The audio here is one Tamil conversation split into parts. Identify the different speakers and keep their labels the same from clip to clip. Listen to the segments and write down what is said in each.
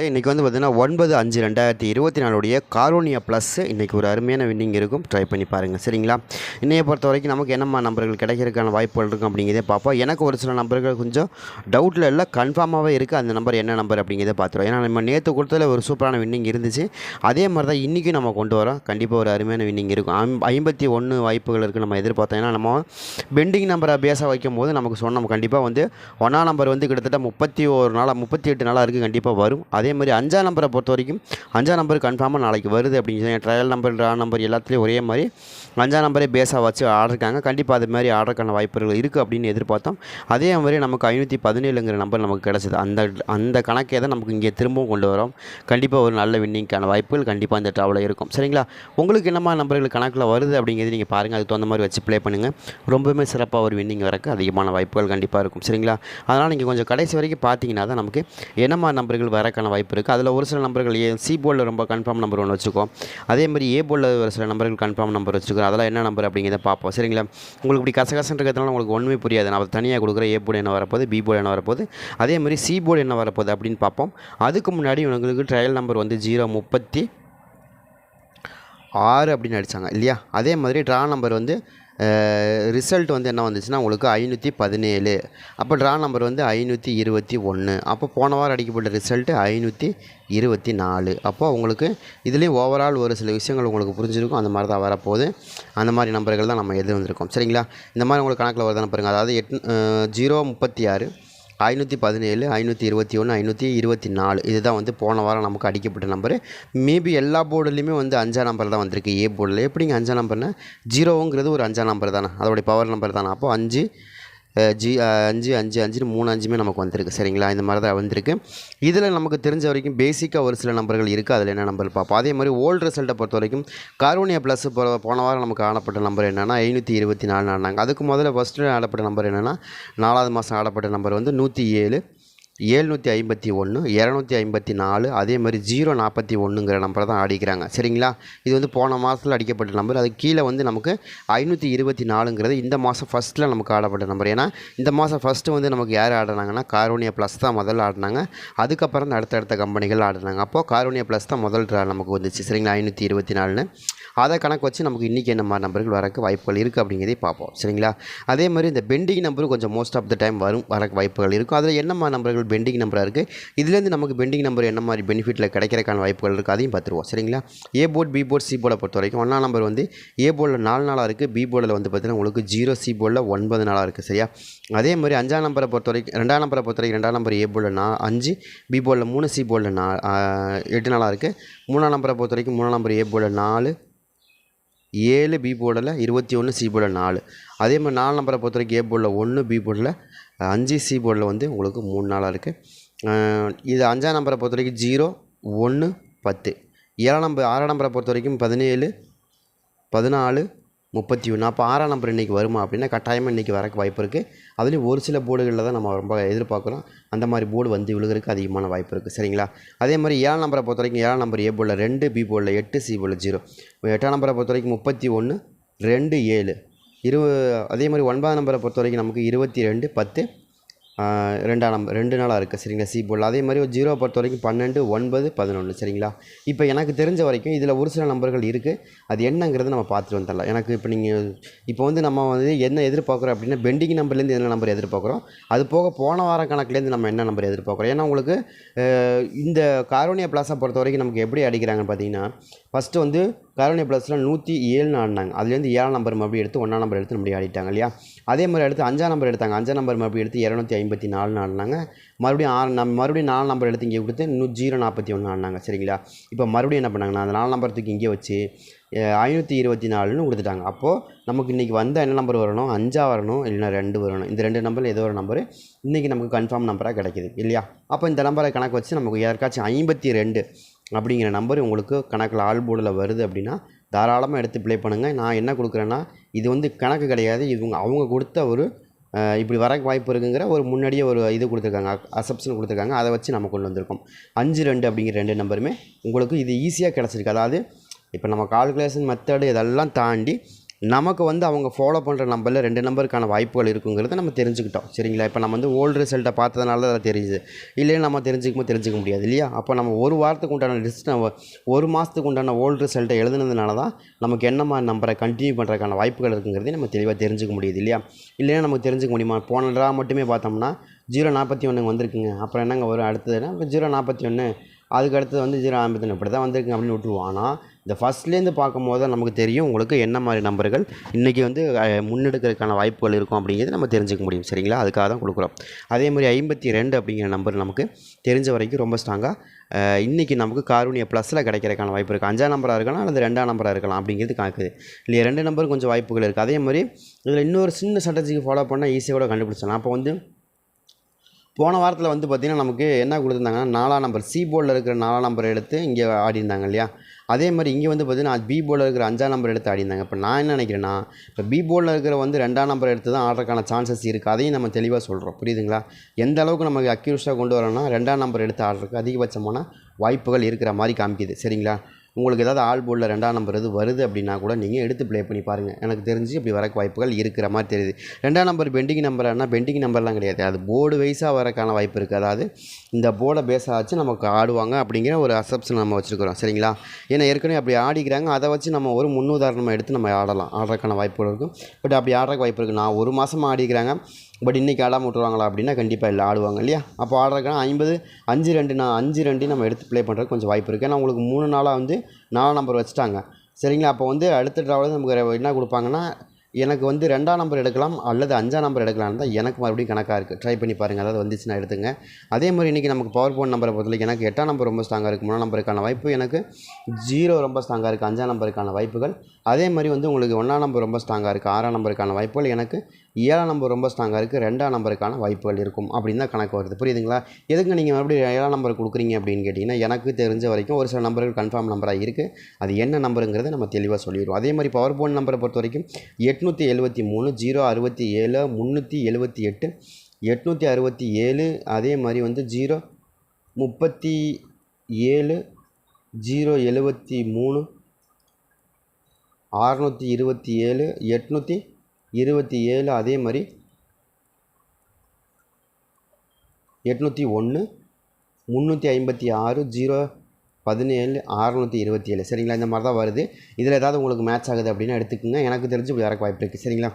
Speaker 1: இன்றைக்கி வந்து பார்த்தீங்கன்னா ஒன்பது அஞ்சு ரெண்டாயிரத்தி இருபத்தி நாலுடைய காரோனியா ப்ளஸ் இன்றைக்கி ஒரு அருமையான வின்னிங் இருக்கும். ட்ரை பண்ணி பாருங்கள் சரிங்களா? இன்னையை பொறுத்த வரைக்கும் நமக்கு என்னம்மா நம்பர்கள் கிடைக்கிறதுக்கான வாய்ப்புகள் இருக்கும் அப்படிங்கிறதே பார்ப்போம். எனக்கு ஒரு சில நம்பர்கள் கொஞ்சம் டவுட்டில் இல்லை கன்ஃபார்மாகவே இருக்குது அந்த நம்பர் என்ன நம்பர் அப்படிங்கிறத பார்த்துருவோம். ஏன்னா நம்ம நேற்று கொடுத்ததில் ஒரு சூப்பரான வின்னிங் இருந்துச்சு. அதே மாதிரி தான் இன்றைக்கும் நம்ம கொண்டு வரோம். கண்டிப்பாக ஒரு அருமையான வின்னிங் இருக்கும். ஐம்பத்தி ஒன்று வாய்ப்புகள் இருக்குது நம்ம எதிர்பார்த்தோம். ஏன்னா நம்ம பெண்டிங் நம்பரை பேச வைக்கும் போது நமக்கு சொன்னோம். கண்டிப்பாக வந்து ஒன்றாம் நம்பர் வந்து கிட்டத்தட்ட முப்பத்தி ஒரு நாளாக முப்பத்தி எட்டு நாளாக இருக்குது கண்டிப்பாக வரும். அதே மாதிரி அஞ்சாம் நம்பரை பொறுத்த வரைக்கும் அஞ்சாம் நம்பர் கன்ஃபார்மாக நாளைக்கு வருது அப்படின்னு சொல்லி ட்ரையல் நம்பர் ட்ரா நம்பர் எல்லாத்துலேயும் ஒரே மாதிரி அஞ்சாம் நம்பரே பேஸாக வச்சு ஆர்டருக்காங்க கண்டிப்பாக அது மாதிரி ஆடுறதுக்கான வாய்ப்புகள் இருக்குது அப்படின்னு எதிர்பார்த்தோம். அதே மாதிரி நமக்கு ஐநூற்றி பதினேழுங்கிற நம்பர் நமக்கு கிடச்சிது. அந்த அந்த கணக்கே தான் நமக்கு இங்கே திரும்பவும் கொண்டு வரோம். கண்டிப்பாக ஒரு நல்ல வின்னிங்க்கான வாய்ப்புகள் கண்டிப்பாக இந்த ட்ராவலில் இருக்கும். சரிங்களா? உங்களுக்கு என்னமா நம்பர்கள் கணக்கில் வருது அப்படிங்கிறது நீங்கள் பாருங்கள் அதுக்கு தகுந்த மாதிரி வச்சு ப்ளே பண்ணுங்கள் ரொம்பவுமே சிறப்பாக ஒரு வின்னிங் வரக்கு அதிகமான வாய்ப்புகள் கண்டிப்பாக இருக்கும். சரிங்களா? அதனால் நீங்கள் கொஞ்சம் கடைசி வரைக்கும் பார்த்தீங்கன்னா தான் நமக்கு என்னமா நம்பர்கள் வரக்கான வாய்ப்பு இருக்குது அதில் ஒரு சில நம்பர்கள் ஏ சி போர்டில் ரொம்ப கன்ஃபார்ம் நம்பர் ஒன்று வச்சுக்கோ. அதே மாதிரி ஏ போர்டில் ஒரு சில நம்பர்கள் கன்ஃபார்ம் நம்பர் வச்சுக்கோம் அதெல்லாம் என்ன நம்பர் அப்படிங்கிறத பார்ப்போம். சரிங்களா? உங்களுக்கு இப்படி கசகசன் இருக்கிறதுனால உங்களுக்கு ஒன்றுமே புரியாது. நான் தனியாக கொடுக்குற ஏ போர்டு என்ன வரப்போகுது பி போர்டு என்ன வரப்போகுது. அதே மாதிரி சி போர்டு என்ன வரப்போகுது அப்படின்னு பார்ப்போம். அதுக்கு முன்னாடி உங்களுக்கு ட்ரையல் நம்பர் வந்து ஜீரோ முப்பத்தி ஆறு அப்படின்னு அடித்தாங்க இல்லையா? அதே மாதிரி ட்ரா நம்பர் வந்து ரிசல்ட் வந்து என்ன வந்துச்சுன்னா உங்களுக்கு ஐநூற்றி பதினேழு. அப்போ ட்ரா நம்பர் வந்து ஐநூற்றி இருபத்தி ஒன்று அப்போ போன வாரம் அடிக்கப்பட்ட ரிசல்ட்டு ஐநூற்றி இருபத்தி நாலு. அப்போ உங்களுக்கு இதுலேயும் ஓவரால் ஒரு சில விஷயங்கள் உங்களுக்கு புரிஞ்சிருக்கும். அந்த மாதிரி தான் வரப்போகுது. அந்த மாதிரி நம்பர்கள் தான் நம்ம எது வந்திருக்கோம் சரிங்களா? இந்த மாதிரி உங்களுக்கு கணக்கில் வருதான பாருங்கள் அதாவது எட் ஜீரோ முப்பத்தி ஆறு ஐநூற்றி பதினேழு ஐநூற்றி இருபத்தி ஒன்று ஐநூற்றி இருபத்தி நாலு. இதுதான் வந்து போன வாரம் நமக்கு அடிக்கப்பட்ட நம்பரு. மேபி எல்லா போர்டுலேயுமே வந்து அஞ்சா நம்பர் தான் வந்திருக்கு. ஏ போர்டில். எப்படிங்க அஞ்சா நம்பர்னா ஜீரோங்கிறது ஒரு அஞ்சாம் நம்பர் தானே. அதோடைய பவர் நம்பர் தானே. அப்போது அஞ்சு ஜி அஞ்சு அஞ்சு அஞ்சுன்னு மூணு அஞ்சுமே நமக்கு வந்திருக்கு. சரிங்களா? இந்த மாதிரி தான் வந்திருக்கு. இதில் நமக்கு தெரிஞ்ச வரைக்கும் பேசிக்காக ஒரு சில நம்பர்கள் இருக்குது அதில் என்ன நம்பர் பார்ப்போம். அதே மாதிரி ஓல்டு ரிசல்ட்டை பொறுத்த வரைக்கும் கார்வோனியா ப்ளஸ் போ போன வாரம் நமக்கு ஆடப்பட்ட நம்பர் என்னென்னா ஐநூற்றி இருபத்தி நாலு ஆடினாங்க அதுக்கு முதல்ல ஃபஸ்ட்டு ஆடப்பட்ட நம்பர் என்னென்னா நாலாவது மாதம் ஆடப்பட்ட நம்பர் வந்து நூற்றி ஏழு. ஏழ்நூற்றி ஐம்பத்தி ஒன்று இரநூத்தி ஐம்பத்தி நாலு அதே மாதிரி ஜீரோ நாற்பத்தி ஒன்றுங்கிற நம்பரை தான் அடிக்கிறாங்க. சரிங்களா? இது வந்து போன மாதத்தில் அடிக்கப்பட்ட நம்பர் அது கீழே வந்து நமக்கு ஐநூற்றி இருபத்தி நாலுங்கிறது இந்த மாதம் ஃபஸ்ட்டில் நமக்கு ஆடப்பட்ட நம்பர் ஏன்னா இந்த மாதம் ஃபஸ்ட்டு வந்து நமக்கு யார் ஆடினாங்கன்னா காரோனியா ப்ளஸ் தான் முதல்ல ஆடினாங்க. அதுக்கப்புறம் தான் அடுத்தடுத்த கம்பெனிகள் ஆடினாங்க. அப்போது காரோனியா ப்ளஸ் தான் முதல் நமக்கு வந்துச்சு. சரிங்களா? ஐநூற்றி இருபத்தி நாலுன்னு. அதை கணக்கு வச்சு நமக்கு இன்றைக்கி என்ன மாதிரி நம்பர்கள் வரக்கு வாய்ப்புகள் இருக்குது அப்படிங்கிறதே பார்ப்போம். சரிங்களா? அதே மாதிரி இந்த பெண்டிங் நம்பரும் கொஞ்சம் மோஸ்ட் ஆஃப் த டைம் வரும் வரக்கு வாய்ப்புகள் இருக்கும். அதில் என்ன மாதிரி நம்பர்கள் பெண்டிங் நம்பராக இருக்குது இதுலேருந்து நமக்கு பெண்டிங் நம்பர் என்ன மாதிரி பெனிஃபிட்டில் கிடைக்கிறக்கான வாய்ப்புகள் இருக்குது அதையும் பார்த்துருவோம். சரிங்களா? A board B board C போர்டை பொறுத்த வரைக்கும் ஒன்றாம் நம்பர் வந்து ஏ போர்டில் நாலு நாளாக இருக்குது பி போர்டில் வந்து பார்த்தீங்கன்னா உங்களுக்கு ஜீரோ சி போர்டில் ஒன்பது நாளாக இருக்குது சரியா? அதே மாதிரி அஞ்சாம் நம்பரை பொறுத்த வரைக்கும் ரெண்டாம் நம்பரை பொறுத்த வரைக்கும் ரெண்டாம் நம்பர் ஏ போர்டில் நான் அஞ்சு பி போர்டில் மூணு சி போர்டில் நான் எட்டு நாளாக இருக்குது மூணாம் நம்பரை பொறுத்த வரைக்கும் மூணாம் நம்பர் ஏ போர்டில் நாலு ஏழு பி போர்டில் இருபத்தி ஒன்று சி போர்டில் நாலு. அதே மாதிரி நாலு நம்பரை பொறுத்த வரைக்கும் ஏ போர்டில் ஒன்று பி போர்டில் அஞ்சு சி போர்டில் வந்து உங்களுக்கு மூணு நாளாக இருக்குது இது அஞ்சாம் நம்பரை பொறுத்த வரைக்கும் ஜீரோ ஒன்று பத்து. ஏழாம் நம்பர் ஆறாம் நம்பரை பொறுத்த வரைக்கும் பதினேழு பதினாலு முப்பத்தி ஒன்று. அப்போ ஆறாம் நம்பர் இன்றைக்கி வருமா அப்படின்னா கட்டாயமாக இன்றைக்கி வரக்கு வாய்ப்பு இருக்குது அதுலேயும் ஒரு சில போர்டுகளில் தான் நம்ம ரொம்ப எதிர்பார்க்குறோம். அந்த மாதிரி போர்டு வந்து விழுகிறதுக்கு அதிகமான வாய்ப்பு இருக்குது சரிங்களா? அதே மாதிரி ஏழாம் நம்பரை பொறுத்த வரைக்கும் ஏழாம் நம்பர் ஏ போர்டில் ரெண்டு பி போர்டில் எட்டு சி போர்டில் ஜீரோ எட்டாம் நம்பரை பொறுத்த வரைக்கும் முப்பத்தி ஒன்று ரெண்டு ஏழு. இரு அதே மாதிரி ஒன்பதாம் நம்பரை பொறுத்த வரைக்கும் நமக்கு இருபத்தி ரெண்டு பத்து ரெண்டாம் நம்பர் ரெண்டு நாளாக இருக்குது சரிங்களா? சி போர்டில் அதே மாதிரி ஒரு ஜீரோ பொறுத்த வரைக்கும் பன்னெண்டு ஒன்பது பதினொன்று சரிங்களா? இப்போ எனக்கு தெரிஞ்ச வரைக்கும் இதில் ஒரு சில நம்பர்கள் இருக்குது அது என்னங்கிறது நம்ம பார்த்துட்டு வந்துடலாம். எனக்கு இப்போ நீங்கள் இப்போ வந்து நம்ம வந்து என்ன எதிர்பார்க்குறோம் அப்படின்னா பெண்டிங் நம்பர்லேருந்து என்ன நம்பர் எதிர்பார்க்குறோம்? அது போக போன வார கணக்குலேருந்து நம்ம என்ன நம்பர் எதிர்பார்க்குறோம்? ஏன்னா உங்களுக்கு இந்த காரோனியா பிளாஸை பொறுத்த வரைக்கும் நமக்கு எப்படி அடிக்கிறாங்கன்னு பார்த்தீங்கன்னா ஃபஸ்ட்டு வந்து கருணை ப்ளஸில் நூற்றி ஏழுன்னு ஆடினாங்க. அதுலேருந்து ஏழாம் நம்பர் மறுபடியும் எடுத்து ஒன்றாம் நம்பர் எடுத்து மறுபடியும் ஆடிட்டாங்க இல்லையா? அதே மாதிரி எடுத்து அஞ்சாம் நம்பர் எடுத்தாங்க. அஞ்சாம் நம்பர் மறுபடியும் எடுத்து இரநூத்தி ஐம்பத்தி நாலுன்னு ஆடினாங்க. மறுபடியும் ஆறு நம்ம மறுபடியும் நாலு நம்பர் எடுத்து இங்கே கொடுத்து நூ ஜீரோ நாற்பத்தி ஒன்று ஆடினாங்க சரிங்களா? இப்போ மறுபடியும் என்ன பண்ணாங்கன்னா அந்த நாலு நம்பர் தூக்கி இங்கே வச்சு ஐநூற்றி இருபத்தி நாலுன்னு கொடுத்துட்டாங்க. அப்போது நமக்கு இன்றைக்கி வந்த என்ன நம்பர் வரணும்? அஞ்சா வரணும் இல்லைன்னா ரெண்டு வரணும். இந்த ரெண்டு நம்பரில் ஏதோ ஒரு நம்பர் இன்றைக்கி நமக்கு கன்ஃபார்ம் நம்பராக கிடைக்கிது இல்லையா? அப்போ இந்த நம்பரை கணக்கு வச்சு நமக்கு யாருக்காச்சும் ஐம்பத்தி ரெண்டு அப்படிங்கிற நம்பர் உங்களுக்கு கணக்கில் ஆல் போர்டில் வருது அப்படின்னா தாராளமாக எடுத்து ப்ளே பண்ணுங்கள் நான் என்ன கொடுக்குறேன்னா இது வந்து கணக்கு கிடையாது. இவங்க அவங்க கொடுத்த ஒரு இப்படி வர வாய்ப்பு இருக்குங்கிற ஒரு முன்னாடியே ஒரு இது கொடுத்துருக்காங்க. அசப்ஷன் கொடுத்துருக்காங்க. அதை வச்சு நம்ம கொண்டு வந்திருக்கோம். அஞ்சு ரெண்டு அப்படிங்கிற ரெண்டு நம்பருமே உங்களுக்கு இது ஈஸியாக கிடச்சிருக்கு. அதாவது இப்போ நம்ம கால்குலேஷன் மெத்தடு இதெல்லாம் தாண்டி நமக்கு வந்து அவங்க ஃபாலோ பண்ணுற நம்பரில் ரெண்டு நம்பருக்கான வாய்ப்புகள் இருக்குங்கிறத நம்ம தெரிஞ்சுக்கிட்டோம். சரிங்களா? இப்போ நம்ம வந்து ஓல்டு ரிசல்ட்டை பார்த்ததுனால தான் தெரியுது இல்லைன்னு நம்ம தெரிஞ்சுக்குமோ தெரிஞ்சுக்க முடியாது இல்லையா? அப்போ நம்ம ஒரு வாரத்துக்கு உண்டான லிஸ்ட் நம்ம ஒரு மாதத்துக்கு உண்டான ஓல்டு ரிசல்ட்டை எழுதுனதுனால தான் நமக்கு என்ன மாதிரி நம்பரை கண்டினியூ பண்ணுறதுக்கான வாய்ப்புகள் இருக்குங்கிறதையும் நம்ம தெளிவாக தெரிஞ்சுக்க முடியுது இல்லையா? இல்லைன்னா நமக்கு தெரிஞ்சுக்க முடியுமா? போன ட்ரா மட்டுமே பார்த்தோம்னா ஜீரோ நாற்பத்தி ஒன்று வந்திருக்குங்க. அப்புறம் என்னங்க வரும் அடுத்ததுன்னா இப்போ ஜீரோ நாற்பத்தி ஒன்று அதுக்கு அடுத்தது வந்து ஜீரோ ஐம்பத்தி ஒன்று இப்படி தான் வந்திருக்குங்க அப்படின்னு விட்டுருவோம். ஆனால் இந்த ஃபஸ்ட்லேருந்து பார்க்கும்போது தான் நமக்கு தெரியும் உங்களுக்கு என்ன மாதிரி நம்பர்கள். இன்றைக்கி வந்து முன்னெடுக்கிறதுக்கான வாய்ப்புகள் இருக்கும் அப்படிங்கிறது நம்ம தெரிஞ்சுக்க முடியும். சரிங்களா? அதுக்காக தான் கொடுக்குறோம். அதே மாதிரி ஐம்பத்தி ரெண்டு அப்படிங்கிற நம்பர் நமக்கு தெரிஞ்ச வரைக்கும் ரொம்ப ஸ்ட்ராங்காக இன்றைக்கி நமக்கு காரூனிய ப்ளஸில் கிடைக்கிறதுக்கான வாய்ப்பு இருக்குது அஞ்சாம் நம்பராக இருக்கலாம் அல்லது ரெண்டாம் நம்பராக இருக்கலாம் அப்படிங்கிறது காக்குது இல்லையா? ரெண்டு நம்பர் கொஞ்சம் வாய்ப்புகள் இருக்குது அதே மாதிரி இதில் இன்னொரு சின்ன ஸ்ட்ராட்டஜிக்கு ஃபாலோ பண்ணால் ஈஸியாக கூட கண்டுபிடிச்சலாம் அப்போ வந்து போன வாரத்தில் வந்து பார்த்திங்கன்னா நமக்கு என்ன கொடுத்துருந்தாங்கன்னா நாலாம் நம்பர் சி போர்டில் இருக்கிற நாலாம் நம்பர் எடுத்து இங்கே ஆடிருந்தாங்க இல்லையா? அதே மாதிரி இங்கே வந்து பார்த்திங்கன்னா பி போலில் இருக்கிற அஞ்சாம் நம்பர் எடுத்து ஆடிருந்தாங்க இப்போ நான் என்ன நினைக்கிறேன்னா இப்போ பி போலில் இருக்கிற வந்து ரெண்டாம் நம்பர் எடுத்து தான் ஆடுறதுக்கான சான்சஸ் இருக்குது அதையும் நம்ம தெளிவாக சொல்கிறோம் புரியுதுங்களா? எந்த அளவுக்கு நமக்கு அக்யூரஸாக கொண்டு வரணும்னா ரெண்டாம் நம்பர் எடுத்து ஆடுறதுக்கு அதிகபட்சமான வாய்ப்புகள் இருக்கிற மாதிரி காமிக்குது. சரிங்களா? உங்களுக்கு ஏதாவது ஆல் போர்டில் ரெண்டாம் நம்பர் எது வருது அப்படின்னா கூட நீங்கள் எடுத்து ப்ளே பண்ணி பாருங்கள் எனக்கு தெரிஞ்சு இப்படி வரக்கு வாய்ப்புகள் இருக்கிற மாதிரி தெரியுது. ரெண்டாம் நம்பர் பெண்டிங் நம்பர்னா பெண்டிங் நம்பர்லாம் கிடையாது. அது போர்டு வைஸாக வரக்கான வாய்ப்பு இருக்குது அதாவது இந்த போர்டை பேஸாக வச்சு நமக்கு ஆடுவாங்க அப்படிங்கிற ஒரு அசப்ஷன் நம்ம வச்சுருக்கிறோம். சரிங்களா? ஏன்னா ஏற்கனவே அப்படி ஆடிக்கிறாங்க. அதை வச்சு நம்ம ஒரு முன்னுதாரணமாக எடுத்து நம்ம ஆடலாம். ஆடுறதுக்கான வாய்ப்புகள் இருக்கும். பட் அப்படி ஆடுறதுக்கு வாய்ப்பு இருக்குது நான் ஒரு மாதமாக ஆடிக்கிறாங்க. பட் இன்றைக்கி ஆடாமல் விட்ருவாங்களா அப்படின்னா கண்டிப்பாக இல்லை ஆடுவாங்க இல்லையா? அப்போ ஆடுறதுக்கான ஐம்பது அஞ்சு ரெண்டு நான் அஞ்சு ரெண்டு நம்ம எடுத்து ப்ளே பண்ணுறதுக்கு கொஞ்சம் வாய்ப்பு இருக்குது ஏன்னா உங்களுக்கு மூணு நாளாக வந்து நாலாம் நம்பர் வச்சுட்டாங்க. சரிங்களா? அப்போ வந்து அடுத்த ட்ராவலர் நமக்கு என்ன கொடுப்பாங்கன்னா எனக்கு வந்து ரெண்டாம் நம்பர் எடுக்கலாம் அல்லது அஞ்சாம் நம்பர் எடுக்கலாம் தான் எனக்கு மறுபடியும் கணக்காக இருக்குது ட்ரை பண்ணி பாருங்கள் அதாவது வந்துச்சுன்னா எடுத்துங்க. அதே மாதிரி இன்றைக்கி நமக்கு பவர் ஃபோன் நம்பரை பொறுத்தவரைக்கும் எனக்கு எட்டாம் நம்பர் ரொம்ப ஸ்ட்ராங்காக இருக்குது மூணாம் நம்பருக்கான வாய்ப்பு எனக்கு ஜீரோ ரொம்ப ஸ்ட்ராங்காக இருக்குது அஞ்சாம் நம்பருக்கான வாய்ப்புகள். அதே மாதிரி வந்து உங்களுக்கு ஒன்றாம் நம்பர் ரொம்ப ஸ்ட்ராங்காக இருக்குது ஆறாம் நம்பருக்கான வாய்ப்புகள் எனக்கு ஏழாம் நம்பர் ரொம்ப ஸ்ட்ராங்காக இருக்குது ரெண்டாம் நம்பருக்கான வாய்ப்புகள் இருக்கும். அப்படின்னு தான் கணக்கு வருது. புரியுதுங்களா? எதுக்கு நீங்கள் மறுபடியும் ஏழாம் நம்பர் கொடுக்குறீங்க அப்படின்னு கேட்டிங்கன்னா எனக்கு தெரிஞ்ச வரைக்கும் ஒரு சில நம்பர்கள் கன்ஃபார்ம் நம்பராக இருக்குது அது என்ன நம்பருங்கிறத நம்ம தெளிவாக சொல்லிடுவோம் அதே மாதிரி பவர் போன் நம்பரை பொறுத்த வரைக்கும் எட்நூற்றி எழுபத்தி மூணு ஜீரோ அறுபத்தி ஏழு முந்நூற்றி எழுபத்தி எட்டு எட்நூற்றி அறுபத்தி ஏழு அதே மாதிரி வந்து ஜீரோ முப்பத்தி ஏழு ஜீரோ எழுபத்தி மூணு அறநூற்றி இருபத்தி ஏழு எட்நூற்றி இருபத்தி ஏழு அதே மாதிரி எட்நூற்றி ஒன்று முந்நூற்றி ஐம்பத்தி ஆறு ஜீரோ பதினேழு அறநூற்றி இருபத்தி ஏழு. சரிங்களா? இந்த மாதிரி தான் வருது. இதில் ஏதாவது உங்களுக்கு மேட்ச் ஆகுது அப்படின்னா எடுத்துக்கோங்க. எனக்கு தெரிஞ்சு இப்படி வரக்கு வாய்ப்பு இருக்குது சரிங்களா?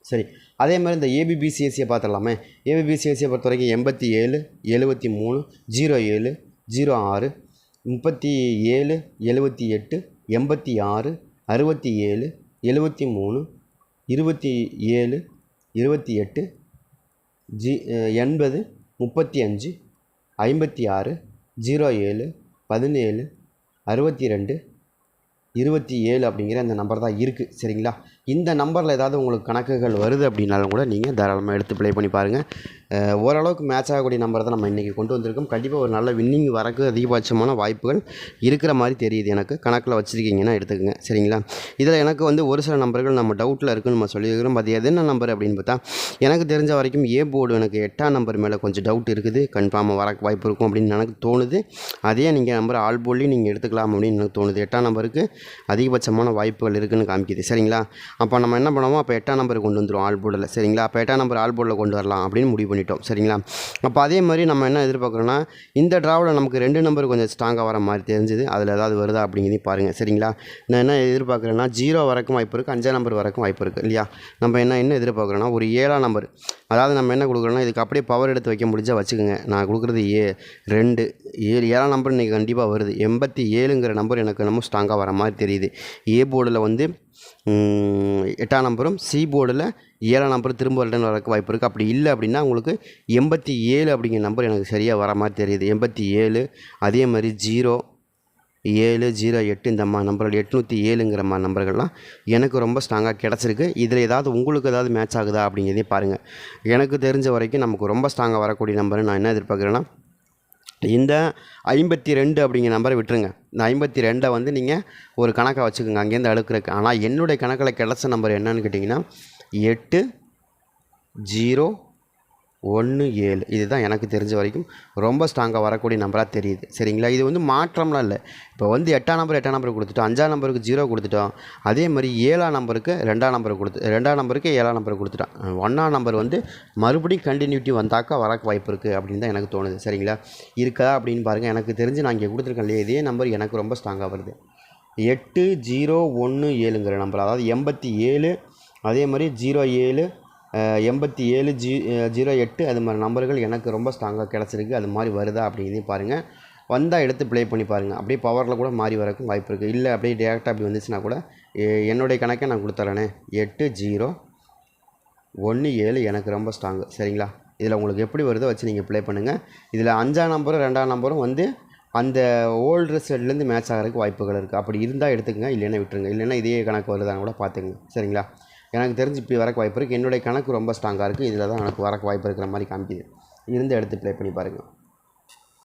Speaker 1: சரி. அதே மாதிரி இந்த ஏபிபிசிஎஸ்சியை பார்த்துடலாமே. ஏபிபிசிஎஸ்சியை பொறுத்த வரைக்கும் எண்பத்தி ஏழு எழுபத்தி மூணு ஜீரோ ஏழு ஜீரோ ஆறு முப்பத்தி ஏழு எழுபத்தி எட்டு எண்பத்தி ஆறு அறுபத்தி ஏழு எழுபத்தி மூணு இருபத்தி ஏழு இருபத்தி எட்டு ஜி எண்பது முப்பத்தி அஞ்சு ஐம்பத்தி ஆறு ஜீரோ ஏழு பதினேழு அறுபத்தி ரெண்டு இருபத்தி ஏழு அப்படிங்கிற அந்த நம்பர் தான் இருக்குது சரிங்களா? இந்த நம்பரில் ஏதாவது உங்களுக்கு கணக்குகள் வருது அப்படின்னாலும் கூட நீங்கள் தாராளமாக எடுத்து ப்ளே பண்ணி பாருங்கள் ஓரளவுக்கு மேட்ச் ஆகக்கூடிய நம்பரை தான் நம்ம இன்றைக்கி கொண்டு வந்திருக்கோம். கண்டிப்பாக ஒரு நல்ல வின்னிங் வரக்கு அதிகபட்சமான வாய்ப்புகள் இருக்கிற மாதிரி தெரியுது எனக்கு. கணக்கில் வச்சுருக்கீங்கன்னா எடுத்துக்கோங்க. சரிங்களா? இதில் எனக்கு வந்து ஒரு சில நம்பர்கள் நம்ம டவுட்டில் இருக்குன்னு நம்ம சொல்லியிருக்கிறோம். அது எது என்ன நம்பர் அப்படின்னு பார்த்தா எனக்கு தெரிஞ்ச வரைக்கும் ஏ போர்டு எனக்கு எட்டாம் நம்பர் மேலே கொஞ்சம் டவுட் இருக்குது. கன்ஃபார்மாக வரக்கு வாய்ப்பு இருக்கும் அப்படின்னு எனக்கு தோணுது. அதே நீங்கள் நம்பர் ஆல் போர்ட்லேயும் நீங்கள் எடுத்துக்கலாம் அப்படின்னு எனக்கு தோணுது. எட்டாம் நம்பருக்கு அதிகபட்சமான வாய்ப்புகள் இருக்குதுன்னு காமிக்குது. சரிங்களா? அப்போ நம்ம என்ன பண்ணுவோம்? அப்போ எட்டாம் நம்பர் கொண்டு வந்துடும் ஆல் போர்டில் சரிங்களா? அப்போ எட்டாம் நம்பர் ஆல் போர்டில் கொண்டு வரலாம் அப்படின்னு முடிவு பண்ணிட்டோம். சரிங்களா? அப்போ அதே மாதிரி நம்ம என்ன எதிர்பார்க்குறோன்னா இந்த ட்ராவில் நமக்கு ரெண்டு நம்பர் கொஞ்சம் ஸ்ட்ராங்காக வர மாதிரி தெரிஞ்சுது. அதில் ஏதாவது வருதா அப்படிங்கிறதையும் பாருங்கள் சரிங்களா? நான் என்ன எதிர்பார்க்குறேன்னா ஜீரோ வரைக்கும் வாய்ப்பு இருக்குது அஞ்சாம் நம்பர் வரைக்கும் வாய்ப்பு இருக்குது இல்லையா? நம்ம என்ன என்ன எதிர்பார்க்குறோன்னா ஒரு ஏழாம் நம்பர். அதாவது நம்ம என்ன கொடுக்குறோன்னா இதுக்கு அப்படியே பவர் எடுத்து வைக்க முடிஞ்சால் வச்சுக்கோங்க. நான் கொடுக்குறது ஏ ரெண்டு. ஏழு ஏழாம் நம்பர் இன்றைக்கி கண்டிப்பாக வருது. எண்பத்தி ஏழுங்கிற நம்பர் எனக்கு நம்ம ஸ்ட்ராங்காக வர மாதிரி தெரியுது. ஏ போர்டில் வந்து எட்டாம் நம்பரும் சி போர்டில் ஏழாம் நம்பர் திரும்ப ரிட்டர்ன் வரக்கு வாய்ப்பு இருக்குது அப்படி இல்லை அப்படின்னா உங்களுக்கு எண்பத்தி ஏழு அப்படிங்கிற நம்பர் எனக்கு சரியாக வர மாதிரி தெரியுது. எண்பத்தி ஏழு அதே மாதிரி ஜீரோ ஏழு ஜீரோ எட்டு இந்த மா நம்பர்கள் எட்நூற்றி ஏழுங்கிற மா நம்பர்கள்லாம் எனக்கு ரொம்ப ஸ்ட்ராங்காக கிடச்சிருக்கு. இதில் ஏதாவது உங்களுக்கு ஏதாவது மேட்ச் ஆகுதா அப்படிங்கிறதையும் பாருங்கள் எனக்கு தெரிஞ்ச வரைக்கும் நமக்கு ரொம்ப ஸ்ட்ராங்காக வரக்கூடிய நம்பர் நான் என்ன எதிர்பார்க்குறேன்னா இந்த ஐம்பத்தி ரெண்டு அப்படிங்கிற நம்பரை விட்டுருங்க. இந்த ஐம்பத்தி ரெண்டை வந்து நீங்கள் ஒரு கணக்கை வச்சுக்கோங்க. அங்கேருந்து அழுக்கிறக்கு ஆனால் என்னுடைய கணக்கில் கிடச்ச நம்பர் என்னன்னு கேட்டிங்கன்னா எட்டு ஜீரோ ஒன்று ஏழு. இதுதான் எனக்கு தெரிஞ்ச வரைக்கும் ரொம்ப ஸ்ட்ராங்காக வரக்கூடிய நம்பராக தெரியுது. சரிங்களா? இது வந்து மாற்றம்லாம் இல்லை. இப்போ வந்து எட்டாம் நம்பர் எட்டாம் நம்பர் கொடுத்துட்டோம். அஞ்சாம் நம்பருக்கு ஜீரோ கொடுத்துட்டோம். அதே மாதிரி ஏழாம் நம்பருக்கு ரெண்டாம் நம்பர் கொடுத்து ரெண்டாம் நம்பருக்கு ஏழாம் நம்பர் கொடுத்துட்டோம். ஒன்றாம் நம்பர் வந்து மறுபடியும் கண்டினியூட்டி வந்தாக்கா வரக்கு வாய்ப்பு இருக்குது அப்படின்னு தான் எனக்கு தோணுது. சரிங்களா? இருக்கா அப்படின்னு பாருங்கள் எனக்கு தெரிஞ்சு நான் இங்கே கொடுத்துருக்கேன் இல்லையா? இதே நம்பர் எனக்கு ரொம்ப ஸ்ட்ராங்காக வருது. எட்டு ஜீரோ ஒன்று ஏழுங்கிற நம்பர் அதாவது எண்பத்தி ஏழு அதே மாதிரி ஜீரோ ஏழு எண்பத்தி ஏழு ஜீ ஜீரோ எட்டு அது மாதிரி நம்பர்கள் எனக்கு ரொம்ப ஸ்ட்ராங்காக கிடச்சிருக்கு. அது மாதிரி வருதா அப்படின்னு பாருங்கள் வந்தால் எடுத்து ப்ளே பண்ணி பாருங்கள் அப்படியே பவரில் கூட மாறி வரக்கும் வாய்ப்பு இருக்குது இல்லை அப்படியே டேரெக்டாக அப்படி வந்துச்சுன்னா கூட என்னுடைய கணக்கை நான் கொடுத்துட்றேனே எட்டு ஜீரோ ஒன்று ஏழு எனக்கு ரொம்ப ஸ்ட்ராங்கு சரிங்களா? இதில் உங்களுக்கு எப்படி வருதோ வச்சு நீங்கள் ப்ளே பண்ணுங்கள் இதில் அஞ்சாம் நம்பரும் ரெண்டாம் நம்பரும் வந்து அந்த ஓல்டு ரிசல்ட்லேருந்து மேட்ச் ஆகிறதுக்கு வாய்ப்புகள் இருக்குது அப்படி இருந்தால் எடுத்துக்கங்க இல்லைன்னா விட்டுருங்க. இல்லைன்னா இதே கணக்கு வருதான்னு கூட பார்த்துங்க சரிங்களா? எனக்கு தெரிஞ்சு இப்படி வரக்கு வாய்ப்பு இருக்குது என்னுடைய கணக்கு ரொம்ப ஸ்ட்ராங்காக இருக்குது இதில் தான் எனக்கு வரக்கு வாய்ப்பு இருக்கிற மாதிரி காமிக்குது. இருந்து எடுத்து ப்ளே பண்ணி பாருங்கள்